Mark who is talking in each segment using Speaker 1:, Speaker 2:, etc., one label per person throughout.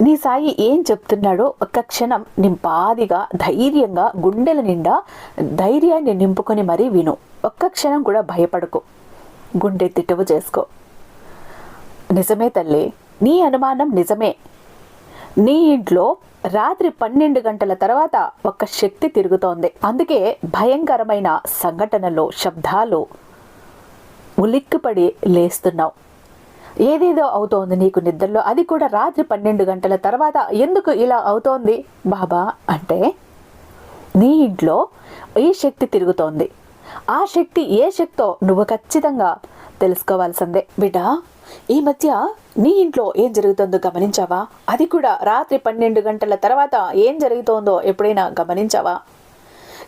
Speaker 1: నీ సాయి ఏం చెప్తున్నాడో ఒక్క క్షణం నింపాదిగా ధైర్యంగా గుండెల నిండా ధైర్యాన్ని నింపుకొని మరీ విను. ఒక్క క్షణం కూడా భయపడకు. గుండె తిట్టువు చేసుకో. నిజమే తల్లి నీ అనుమానం నిజమే. నీ ఇంట్లో రాత్రి పన్నెండు గంటల తర్వాత ఒక శక్తి తిరుగుతోంది. అందుకే భయంకరమైన సంఘటనలు శబ్దాలు ఉలిక్కిపడి లేస్తున్నావు. ఏదేదో అవుతోంది నీకు నిద్రలో. అది కూడా రాత్రి పన్నెండు గంటల తర్వాత. ఎందుకు ఇలా అవుతోంది? బాబా అంటే నీ ఇంట్లో ఈ శక్తి తిరుగుతోంది? ఆ శక్తి ఏ శక్తో నువ్వు ఖచ్చితంగా తెలుసుకోవాల్సిందే. బిడ్డ ఈ మధ్య నీ ఇంట్లో ఏం జరుగుతుందో గమనించావా? అది కూడా రాత్రి పన్నెండు గంటల తర్వాత ఏం జరుగుతోందో ఎప్పుడైనా గమనించావా?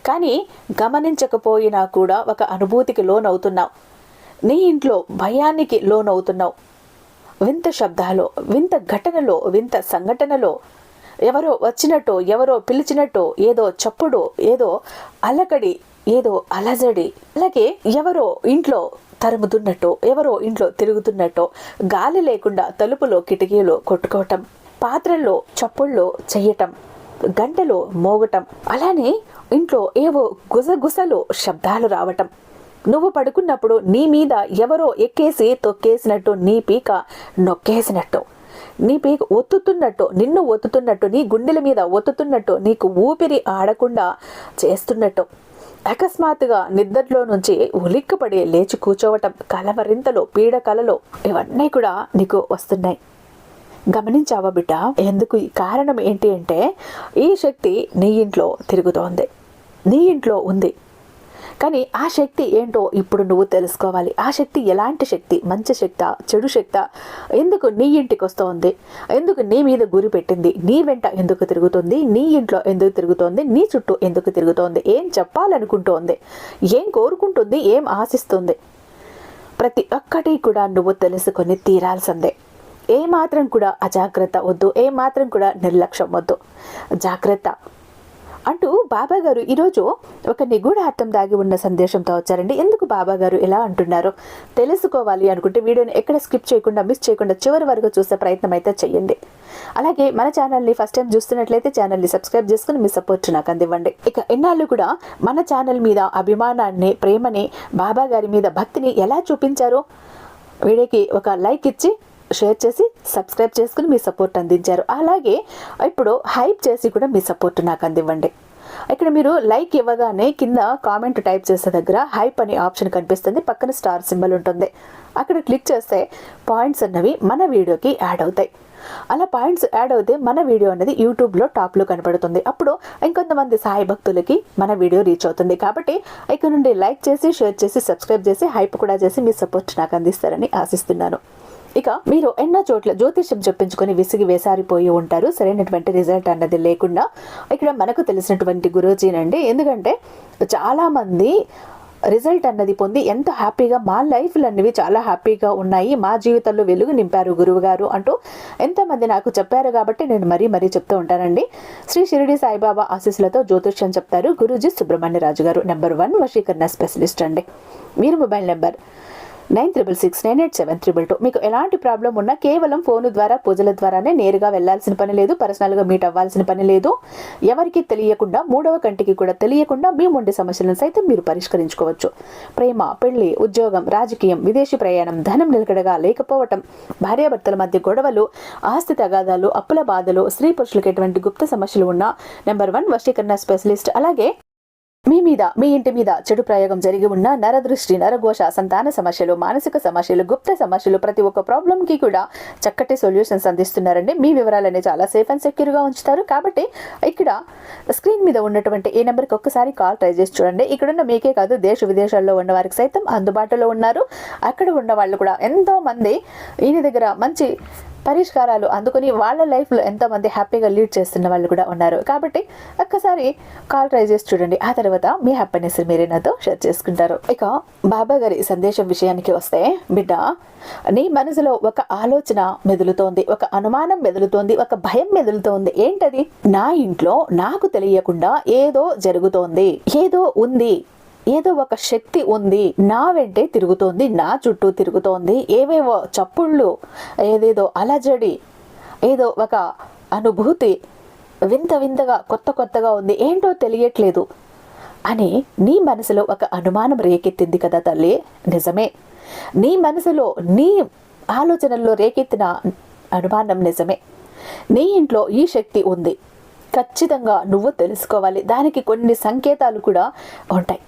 Speaker 1: కానీ గమనించకపోయినా కూడా ఒక అనుభూతికి లోనవుతున్నావు. నీ ఇంట్లో భయానికి లోనవుతున్నావు. వింత శబ్దాలు వింత ఘటనలో వింత సంఘటనలో. ఎవరో వచ్చినట్టు ఎవరో పిలిచినట్టు ఏదో చప్పుడు ఏదో అలకడి ఏదో అలజడి. అలాగే ఎవరో ఇంట్లో తరుముతున్నట్టు ఎవరో ఇంట్లో తిరుగుతున్నట్టు గాలి లేకుండా తలుపులో కిటికీలో కొట్టుకోవటం పాత్రల్లో చప్పుళ్ళు చెయ్యటం గంటలు మోగటం. అలానే ఇంట్లో ఏవో గుసగుసలు శబ్దాలు రావటం. నువ్వు పడుకున్నప్పుడు నీ మీద ఎవరో ఎక్కేసి తొక్కేసినట్టు నీ పీక నొక్కేసినట్టు. నీ పీక ఒత్తుతున్నట్టు నిన్ను ఒత్తుతున్నట్టు నీ గుండెల మీద ఒత్తుతున్నట్టు నీకు ఊపిరి ఆడకుండా చేస్తున్నట్టు. అకస్మాత్తుగా నిద్రలో నుంచి ఉలిక్కపడి లేచి కూర్చోవటం కలవరింతలు పీడ కలలో ఇవన్నీ కూడా నీకు వస్తున్నాయి. గమనించావా బిడ్డ? ఎందుకు ఈ కారణం ఏంటి అంటే ఈ శక్తి నీ ఇంట్లో తిరుగుతోంది. నీ ఇంట్లో ఉంది. కానీ ఆ శక్తి ఏంటో ఇప్పుడు నువ్వు తెలుసుకోవాలి. ఆ శక్తి ఎలాంటి శక్తి? మంచి శక్త? చెడు శక్త? ఎందుకు నీ ఇంటికి వస్తోంది? ఎందుకు నీ మీద గురి పెట్టింది? నీ వెంట ఎందుకు తిరుగుతుంది? నీ ఇంట్లో ఎందుకు తిరుగుతోంది? నీ చుట్టూ ఎందుకు తిరుగుతోంది? ఏం చెప్పాలనుకుంటోంది? ఏం కోరుకుంటుంది? ఏం ఆశిస్తుంది? ప్రతి ఒక్కటి కూడా నువ్వు తెలుసుకొని తీరాల్సిందే. ఏ మాత్రం కూడా అజాగ్రత్త వద్దు. ఏ మాత్రం కూడా నిర్లక్ష్యం వద్దు. జాగ్రత్త. అంటూ బాబా గారు ఈరోజు ఒక నిగూఢ అర్థం దాగి ఉన్న సందేశంతో వచ్చారండి. ఎందుకు బాబా గారు ఇలా అంటున్నారో? తెలుసుకోవాలి అనుకుంటే వీడియోని ఎక్కడ స్కిప్ చేయకుండా మిస్ చేయకుండా చివరి వరకు చూసే ప్రయత్నం అయితే చేయండి అలాగే మన ఛానల్ని ఫస్ట్ టైం చూస్తున్నట్లయితే ఛానల్ని సబ్స్క్రైబ్ చేసుకుని మీ సపోర్ట్ నాకు అందివ్వండి. ఇక ఎన్నాళ్ళు కూడా మన ఛానల్ మీద అభిమానాన్ని ప్రేమని బాబా గారి మీద భక్తిని ఎలా చూపించారో? వీడియోకి ఒక లైక్ ఇచ్చి షేర్ చేసి సబ్స్క్రైబ్ చేసుకుని మీ సపోర్ట్ అందించారు. అలాగే ఇప్పుడు హైప్ చేసి కూడా మీ సపోర్ట్ నాకు అందివ్వండి. ఇక్కడ మీరు లైక్ ఇవ్వగానే కింద కామెంట్ టైప్ చేసే దగ్గర హైప్ అనే ఆప్షన్ కనిపిస్తుంది. పక్కన స్టార్ సింబల్ ఉంటుంది. అక్కడ క్లిక్ చేస్తే పాయింట్స్ అన్నవి మన వీడియోకి యాడ్ అవుతాయి. అలా పాయింట్స్ యాడ్ అవుతే మన వీడియో అనేది యూట్యూబ్లో టాప్లో కనపడుతుంది. అప్పుడు ఇంకొంతమంది సాయి భక్తులకి మన వీడియో రీచ్ అవుతుంది. కాబట్టి ఇక్కడ నుండి లైక్ చేసి షేర్ చేసి సబ్స్క్రైబ్ చేసి హైప్ కూడా చేసి మీ సపోర్ట్ నాకు అందిస్తారని ఆశిస్తున్నాను. ఇక మీరు ఎన్నో చోట్ల జ్యోతిష్యం చెప్పించుకొని విసిగి వేసారిపోయి ఉంటారు. సరైనటువంటి రిజల్ట్ అన్నది లేకుండా ఇక్కడ మనకు తెలిసినటువంటి గురూజీనండి. ఎందుకంటే చాలామంది రిజల్ట్ అన్నది పొంది ఎంత హ్యాపీగా మా లైఫ్లు అన్నవి చాలా హ్యాపీగా ఉన్నాయి. మా జీవితంలో వెలుగు నింపారు గురువు గారు అంటూ ఎంతమంది నాకు చెప్పారు కాబట్టి నేను మరీ మరీ చెప్తూ ఉంటానండి. శ్రీ షిరిడి సాయిబాబా ఆశీస్సులతో జ్యోతిష్యం చెప్తారు గురూజీ సుబ్రహ్మణ్యరాజు గారు నెంబర్ వన్ వశీకరణ స్పెషలిస్ట్ అండి. మీరు mobile number nine triple six nine eight seven triple two. మీకు ఎలాంటి ప్రాబ్లం ఉన్నా కేవలం ఫోన్ ద్వారా పూజల ద్వారానే నేరుగా వెళ్ళాల్సిన పని లేదు పర్సనల్గా మీట్ అవ్వాల్సిన పని లేదు. ఎవరికి తెలియకుండా మూడవ కంటికి కూడా తెలియకుండా మీ ఉండే సమస్యలను సైతం మీరు పరిష్కరించుకోవచ్చు. ప్రేమ పెళ్ళి ఉద్యోగం రాజకీయం విదేశీ ప్రయాణం ధనం నిలకడగా లేకపోవటం భార్యాభర్తల మధ్య గొడవలు ఆస్తి తగాదాలు అప్పుల బాధలు స్త్రీ పురుషులకు ఎటువంటి గుప్త సమస్యలు ఉన్నా నెంబర్ వన్ వశీకరణ స్పెషలిస్ట్. అలాగే మీ మీద మీ ఇంటి మీద చెడు ప్రయోగం జరిగి ఉన్న నరదృష్టి నరఘోష సంతాన సమస్యలు మానసిక సమస్యలు గుప్త సమస్యలు ప్రతి ఒక్క ప్రాబ్లం కి కూడా చక్కటి సొల్యూషన్స్ అందిస్తున్నారండి. మీ వివరాలన్నీ చాలా సేఫ్ అండ్ సెక్యూర్గా ఉంచుతారు. కాబట్టి ఇక్కడ స్క్రీన్ మీద ఉన్నటువంటి ఈ నెంబర్కి ఒక్కసారి కాల్ ట్రై చేసి చూడండి. ఇక్కడున్న మీకే కాదు దేశ విదేశాల్లో ఉన్న వారికి సైతం అందుబాటులో ఉన్నారు. అక్కడ ఉన్న వాళ్ళు కూడా ఎంతో మంది ఈయన దగ్గర మంచి పరిష్కారాలు అందుకుని వాళ్ళ లైఫ్లో ఎంతోమంది హ్యాపీగా లీడ్ చేస్తున్న వాళ్ళు కూడా ఉన్నారు. కాబట్టి ఒక్కసారి కాల్ ట్రై చేసి చూడండి. ఆ తర్వాత మీ హ్యాపీనెస్ మీరే నాతో షేర్ చేసుకుంటారు. ఇక బాబా గారి సందేశం విషయానికి వస్తే బిడ్డ నీ మనసులో ఒక ఆలోచన మెదులుతోంది ఒక అనుమానం మెదులుతోంది ఒక భయం మెదులుతోంది. ఏంటది? నా ఇంట్లో నాకు తెలియకుండా ఏదో జరుగుతోంది ఏదో ఉంది. ఏదో ఒక శక్తి ఉంది నా వెంటే తిరుగుతోంది నా చుట్టూ తిరుగుతోంది. ఏవేవో చప్పుళ్ళు ఏదేదో అలజడి ఏదో ఒక అనుభూతి వింత వింతగా కొత్త కొత్తగా ఉంది. ఏంటో తెలియట్లేదు. అని నీ మనసులో ఒక అనుమానం రేకెత్తింది కదా తల్లి? నిజమే. నీ మనసులో నీ ఆలోచనల్లో రేకెత్తిన అనుమానం నిజమే. నీ ఇంట్లో ఈ శక్తి ఉంది. ఖచ్చితంగా నువ్వు తెలుసుకోవాలి. దానికి కొన్ని సంకేతాలు కూడా ఉంటాయి.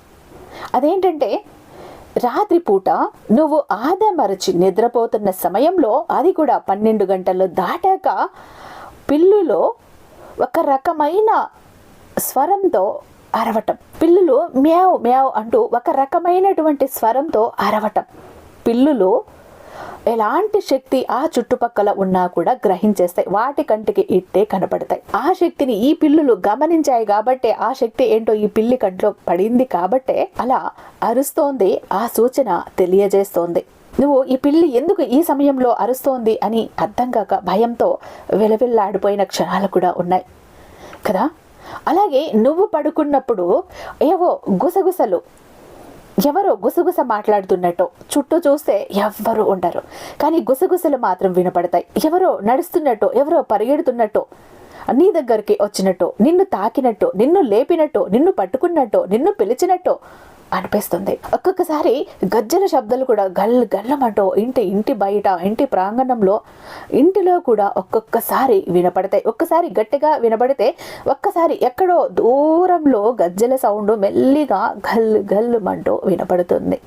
Speaker 1: అదేంటంటే రాత్రిపూట నువ్వు ఆదమరచి నిద్రపోతున్న సమయంలో అది కూడా పన్నెండు గంటలు దాటాక పిల్లులో ఒక రకమైన స్వరంతో అరవటం. పిల్లులు మ్యావ్ మ్యావ్ అంటూ ఒక రకమైనటువంటి స్వరంతో అరవటం. పిల్లులు ఎలాంటి శక్తి ఆ చుట్టుపక్కల ఉన్నా కూడా గ్రహించేస్తాయి. వాటి కంటికి ఇట్టే కనపడతాయి. ఆ శక్తిని ఈ పిల్లులు గమనించాయి కాబట్టే ఆ శక్తి ఏంటో ఈ పిల్లి కంట్లో పడింది కాబట్టే అలా అరుస్తోంది ఆ సూచన తెలియజేస్తోంది. నువ్వు ఈ పిల్లి ఎందుకు ఈ సమయంలో అరుస్తోంది అని అర్థం కాక భయంతో వెలవెల్లాడిపోయిన క్షణాలు కూడా ఉన్నాయి. కదా? అలాగే నువ్వు పడుకున్నప్పుడు ఏవో గుసగుసలు ఎవరో గుసగుస మాట్లాడుతున్నట్టు చుట్టూ చూస్తే ఎవ్వరు ఉండరు. కానీ గుసగుసలు మాత్రం వినపడతాయి. ఎవరో నడుస్తున్నట్టు ఎవరో పరిగెడుతున్నట్టు నీ దగ్గరికి వచ్చినట్టు నిన్ను తాకినట్టు నిన్ను లేపినట్టు నిన్ను పట్టుకున్నట్టు నిన్ను పిలిచినట్టు అనిపిస్తుంది. ఒక్కొక్కసారి గజ్జల శబ్దాలు కూడా గల్ గల్లమంటూ ఇంటి ఇంటి బయట ఇంటి ప్రాంగణంలో ఇంటిలో కూడా ఒక్కొక్కసారి వినపడతాయి. ఒక్కసారి గట్టిగా వినపడితే ఒక్కసారి ఎక్కడో దూరంలో గజ్జల సౌండ్ మెల్లిగా గల్ గల్లుమంటూ వినపడుతుంది.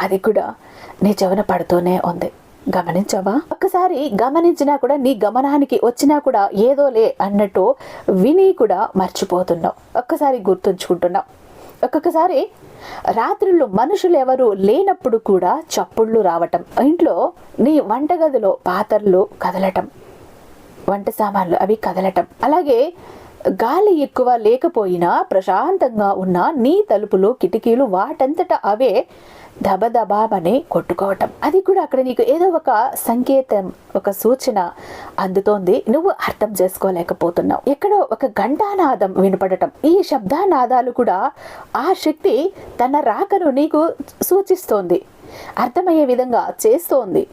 Speaker 1: అది కూడా నీ చెవిన పడుతూనే ఉంది. గమనించావా? ఒక్కసారి గమనించినా కూడా నీ గమనానికి వచ్చినా కూడా ఏదోలే అన్నట్టు విని కూడా మర్చిపోతున్నావు. ఒక్కసారి గుర్తుంచుకుంటున్నావు. ఒక్కొక్కసారి రాత్రుల్లో మనుషులు ఎవరు లేనప్పుడు కూడా చప్పుళ్ళు రావటం. ఇంట్లో నీ వంటగదిలో పాత్రలు కదలటం. వంట సామాన్లు అవి కదలటం. అలాగే గాలి ఎక్కువ లేకపోయినా ప్రశాంతంగా ఉన్న నీ తలుపులు కిటికీలు వాటంతట అవే దబదబాబని కొట్టుకోవటం. అది కూడా అక్కడ నీకు ఏదో ఒక సంకేతం ఒక సూచన అందుతోంది. నువ్వు అర్థం చేసుకోలేకపోతున్నావు. ఎక్కడో ఒక ఘంటానాదం వినపడటం. ఈ శబ్దానాదాలు కూడా ఆ శక్తి తన రాకను నీకు సూచిస్తోంది. అర్థమయ్యే విధంగా చేస్తోంది.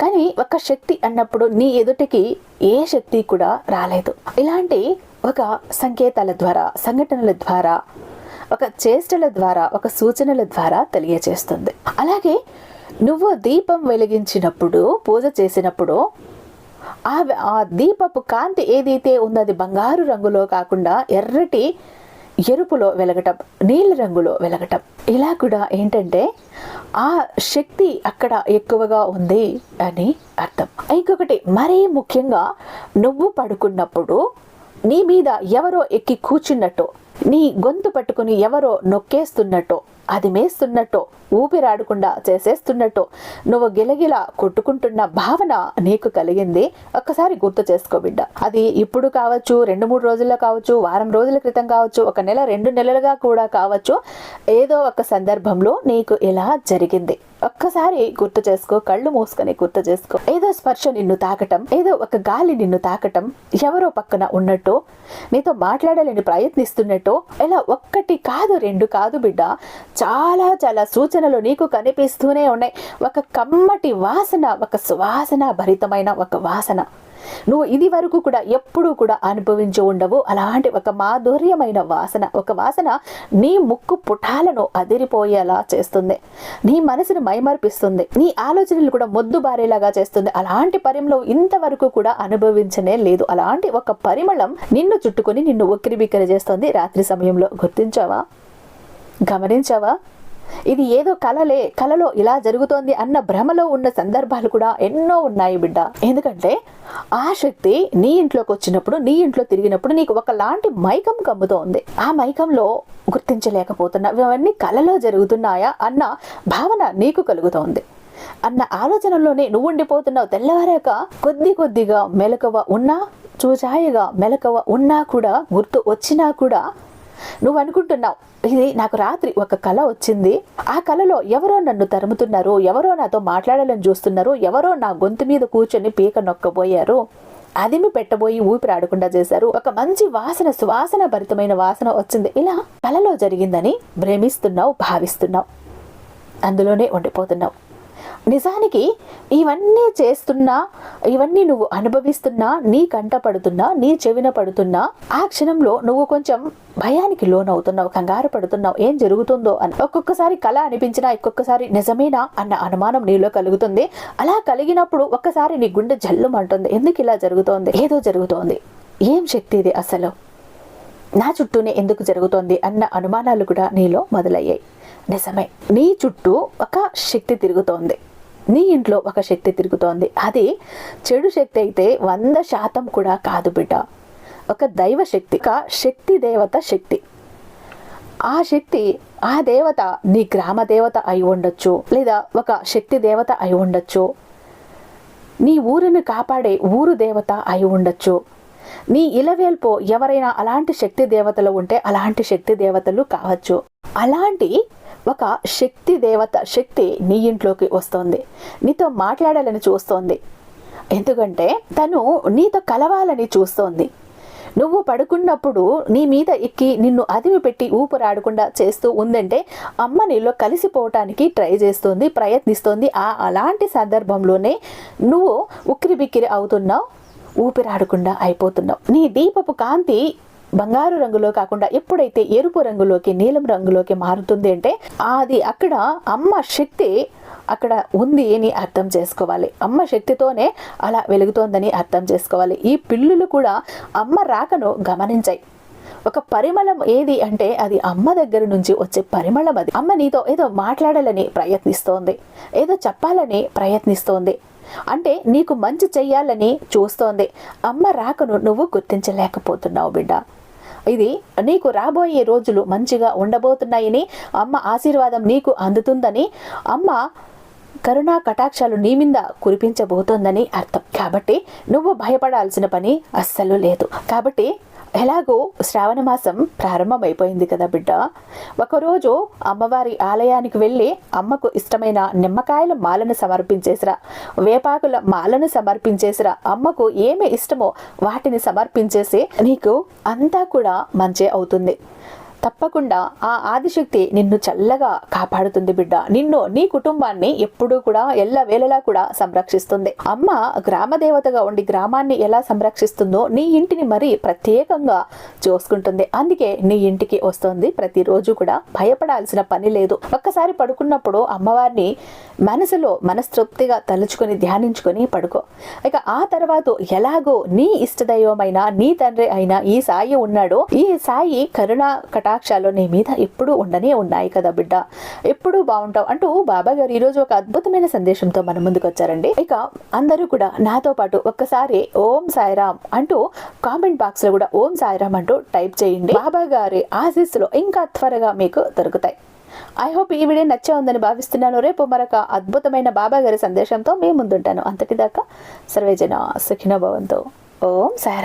Speaker 1: కానీ ఒక శక్తి అన్నప్పుడు నీ ఎదుటికి ఏ శక్తి కూడా రాలేదు. ఇలాంటి ఒక సంకేతాల ద్వారా సంఘటనల ద్వారా ఒక చేష్టల ద్వారా ఒక సూచనల ద్వారా తెలియజేస్తుంది అలాగే నువ్వు దీపం వెలిగించినప్పుడు పూజ చేసినప్పుడు ఆ ఆ దీపపు కాంతి ఏదైతే ఉందో అది బంగారు రంగులో కాకుండా ఎర్రటి ఎరుపులో వెలగటం నీళ్ళ రంగులో వెలగటం. ఇలా కూడా ఏంటంటే ఆ శక్తి అక్కడ ఎక్కువగా ఉంది అని అర్థం. ఇంకొకటి మరీ ముఖ్యంగా నువ్వు పడుకున్నప్పుడు నీ మీద ఎవరో ఎక్కి కూర్చున్నట్టు నీ గొంతు పట్టుకుని ఎవరో నొక్కేస్తున్నట్టు అది మేస్తున్నట్టు ఊపిరాడకుండా చేసేస్తున్నట్టు నువ్వు గిలగిలా కొట్టుకుంటున్న భావన నీకు కలిగింది ఒక్కసారి గుర్తు చేసుకో బిడ్డ. అది ఇప్పుడు కావచ్చు రెండు మూడు రోజుల్లో కావచ్చు వారం రోజుల క్రితం కావచ్చు ఒక నెల రెండు నెలలుగా కూడా కావచ్చు ఏదో ఒక సందర్భంలో నీకు ఇలా జరిగింది. ఒక్కసారి గుర్తు చేసుకో కళ్ళు మూసుకొని గుర్తు చేసుకో. ఏదో స్పర్శ నిన్ను తాకటం ఏదో ఒక గాలి నిన్ను తాకటం ఎవరో పక్కన ఉన్నట్టు నీతో మాట్లాడాలని ప్రయత్నిస్తున్నట్టు ఇలా ఒక్కటి కాదు రెండు కాదు బిడ్డ. చాలా చాలా సూచనలు నీకు కనిపిస్తూనే ఉన్నాయి. ఒక కమ్మటి వాసన ఒక సువాసన భరితమైన ఒక వాసన. నువ్వు ఇది వరకు కూడా ఎప్పుడూ కూడా అనుభవించి ఉండవు. అలాంటి ఒక మాధుర్యమైన వాసన ఒక వాసన నీ ముక్కు పుటాలను అదిరిపోయేలా చేస్తుంది. నీ మనసును మైమర్పిస్తుంది. నీ ఆలోచనలు కూడా మొద్దు బారేలాగా చేస్తుంది. అలాంటి పరిమళం ఇంతవరకు కూడా అనుభవించనే లేదు. అలాంటి ఒక పరిమళం నిన్ను చుట్టుకొని నిన్ను ఉక్కిరి బిక్కిరి చేస్తుంది రాత్రి సమయంలో. గుర్తించావా? గమనించావా? ఇది ఏదో కలలే కలలో ఇలా జరుగుతోంది అన్న భ్రమలో ఉన్న సందర్భాలు కూడా ఎన్నో ఉన్నాయి బిడ్డ. ఎందుకంటే ఆ శక్తి నీ ఇంట్లోకి వచ్చినప్పుడు నీ ఇంట్లో తిరిగినప్పుడు నీకు ఒకలాంటి మైకం కమ్ముతోంది. ఆ మైకంలో గుర్తించలేకపోతున్నా ఇవన్నీ కలలో జరుగుతున్నాయా అన్న భావన నీకు కలుగుతోంది. అన్న ఆలోచనలోనే నువ్వు ఉండిపోతున్నావు. తెల్లవారాక కొద్ది కొద్దిగా మెలకువ ఉన్నా చూచాయగా మెలకువ ఉన్నా కూడా గుర్తు వచ్చినా కూడా నువ్వు అనుకుంటున్నావు ఇది నాకు రాత్రి ఒక కళ వచ్చింది. ఆ కళలో ఎవరో నన్ను తరుముతున్నారు. ఎవరో నాతో మాట్లాడాలని చూస్తున్నారు. ఎవరో నా గొంతు మీద కూర్చొని పీక నొక్కబోయారు అదిమి పెట్టబోయి ఊపిరాడకుండా చేశారు. ఒక మంచి వాసన సువాసన భరితమైన వాసన వచ్చింది. ఇలా కలలో జరిగిందని భ్రమిస్తున్నావు భావిస్తున్నావు. అందులోనే ఉండిపోతున్నావు. నిజానికి ఇవన్నీ చేస్తున్నా ఇవన్నీ నువ్వు అనుభవిస్తున్నా నీ కంట పడుతున్నా నీ చెవిన పడుతున్నా ఆ క్షణంలో నువ్వు కొంచెం భయానికి లోనవుతున్నావు కంగారు పడుతున్నావు ఏం జరుగుతుందో అని. ఒక్కొక్కసారి కళ అనిపించినా ఒక్కొక్కసారి నిజమేనా అన్న అనుమానం నీలో కలుగుతుంది. అలా కలిగినప్పుడు ఒక్కసారి నీ గుండె జల్లుమంటుంది. ఎందుకు ఇలా జరుగుతోంది? ఏదో జరుగుతోంది. ఏం శక్తి ఇది అసలు? నా చుట్టూనే ఎందుకు జరుగుతోంది అన్న అనుమానాలు కూడా నీలో మొదలయ్యాయి. నిజమే. నీ చుట్టూ ఒక శక్తి తిరుగుతోంది. నీ ఇంట్లో ఒక శక్తి తిరుగుతోంది. అది చెడు శక్తి అయితే వంద శాతం కూడా కాదు బిడ్డ. ఒక దైవ శక్తి ఒక శక్తి దేవత శక్తి. ఆ శక్తి ఆ దేవత నీ గ్రామ దేవత అయి ఉండొచ్చు లేదా ఒక శక్తి దేవత అయి ఉండొచ్చు. నీ ఊరిని కాపాడే ఊరు దేవత అయి ఉండొచ్చు. నీ ఇలవేల్పో ఎవరైనా అలాంటి శక్తి దేవతలు ఉంటే అలాంటి శక్తి దేవతలు కావచ్చు. అలాంటి ఒక శక్తి దేవత శక్తి నీ ఇంట్లోకి వస్తోంది. నీతో మాట్లాడాలని చూస్తోంది. ఎందుకంటే తను నీతో కలవాలని చూస్తోంది. నువ్వు పడుకున్నప్పుడు నీ మీద ఎక్కి నిన్ను అదిమి పెట్టి ఊపిరాడకుండా చేస్తూ ఉందంటే అమ్మ నీలో కలిసిపోవటానికి ట్రై చేస్తుంది ప్రయత్నిస్తుంది. ఆ అలాంటి సందర్భంలోనే నువ్వు ఉక్కిరి బిక్కిరి అవుతున్నావు ఊపిరాడకుండా అయిపోతున్నావు. నీ దీపపు కాంతి బంగారు రంగులో కాకుండా ఎప్పుడైతే ఎరుపు రంగులోకి నీలం రంగులోకి మారుతుంది అంటే అది అక్కడ అమ్మ శక్తి అక్కడ ఉంది అని అర్థం చేసుకోవాలి. అమ్మ శక్తితోనే అలా వెలుగుతోందని అర్థం చేసుకోవాలి. ఈ పిల్లులు కూడా అమ్మ రాకను గమనించాయి. ఒక పరిమళం ఏది అంటే అది అమ్మ దగ్గర నుంచి వచ్చే పరిమళం అది. అమ్మ నీతో ఏదో మాట్లాడాలని ప్రయత్నిస్తోంది. ఏదో చెప్పాలని ప్రయత్నిస్తోంది. అంటే నీకు మంచి చెయ్యాలని చూస్తోంది. అమ్మ రాకను నువ్వు గుర్తించలేకపోతున్నావు బిడ్డ. ఇది నీకు రాబోయే రోజులు మంచిగా ఉండబోతున్నాయని అమ్మ ఆశీర్వాదం నీకు అందుతుందని అమ్మ కరుణా కటాక్షాలు నీ మీద కురిపించబోతోందని అర్థం. కాబట్టి నువ్వు భయపడాల్సిన పని అస్సలు లేదు. కాబట్టి ఎలాగో శ్రావణ మాసం ప్రారంభమైపోయింది కదా బిడ్డ. ఒకరోజు అమ్మవారి ఆలయానికి వెళ్ళి అమ్మకు ఇష్టమైన నిమ్మకాయల మాలను సమర్పించేసిరా వేపాకుల మాలను సమర్పించేసిరా. అమ్మకు ఏమి ఇష్టమో వాటిని సమర్పించేసి నీకు అంతా కూడా మంచి అవుతుంది. తప్పకుండా ఆ ఆదిశక్తి నిన్ను చల్లగా కాపాడుతుంది బిడ్డ. నిన్ను నీ కుటుంబాన్ని ఎప్పుడూ కూడా ఎల్ల వేళలా కూడా సంరక్షిస్తుంది. అమ్మ గ్రామ దేవతగా ఉండి గ్రామాన్ని ఎలా సంరక్షిస్తుందో నీ ఇంటిని మరి ప్రత్యేకంగా చూసుకుంటుంది. అందుకే నీ ఇంటికి వస్తుంది ప్రతిరోజు కూడా. భయపడాల్సిన పని లేదు. ఒక్కసారి పడుకున్నప్పుడు అమ్మవారిని మనసులో మనస్తృప్తిగా తలుచుకొని ధ్యానించుకొని పడుకో. ఇక ఆ తర్వాత ఎలాగో నీ ఇష్టదైవమైన నీ తండ్రి అయిన ఈ సాయి ఉన్నాడో. ఈ సాయి కరుణ కటా కటాక్షాలు నీ మీద ఎప్పుడు ఉండనే ఉన్నాయి కదా బిడ్డ. ఎప్పుడు బాగుంటావు అంటూ బాబా గారు ఈరోజు ఒక అద్భుతమైన సందేశంతో మన ముందుకు వచ్చారండి. ఇక అందరూ కూడా నాతో పాటు ఒక్కసారి ఓం సాయిరామ్ అంటూ కామెంట్ బాక్స్లో కూడా ఓం సాయిరామ్ అంటూ టైప్ చేయండి. బాబా గారి ఆశీస్సులు ఇంకా త్వరగా మీకు దొరుకుతాయి. ఐ హోప్ ఈ వీడియో నచ్చే ఉందని భావిస్తున్నాను. రేపు మరొక అద్భుతమైన బాబా గారి సందేశంతో మేము ముందుంటాను. అంతటిదాకా సర్వేజన సుఖిన భవంతో. ఓం సాయిరామ్.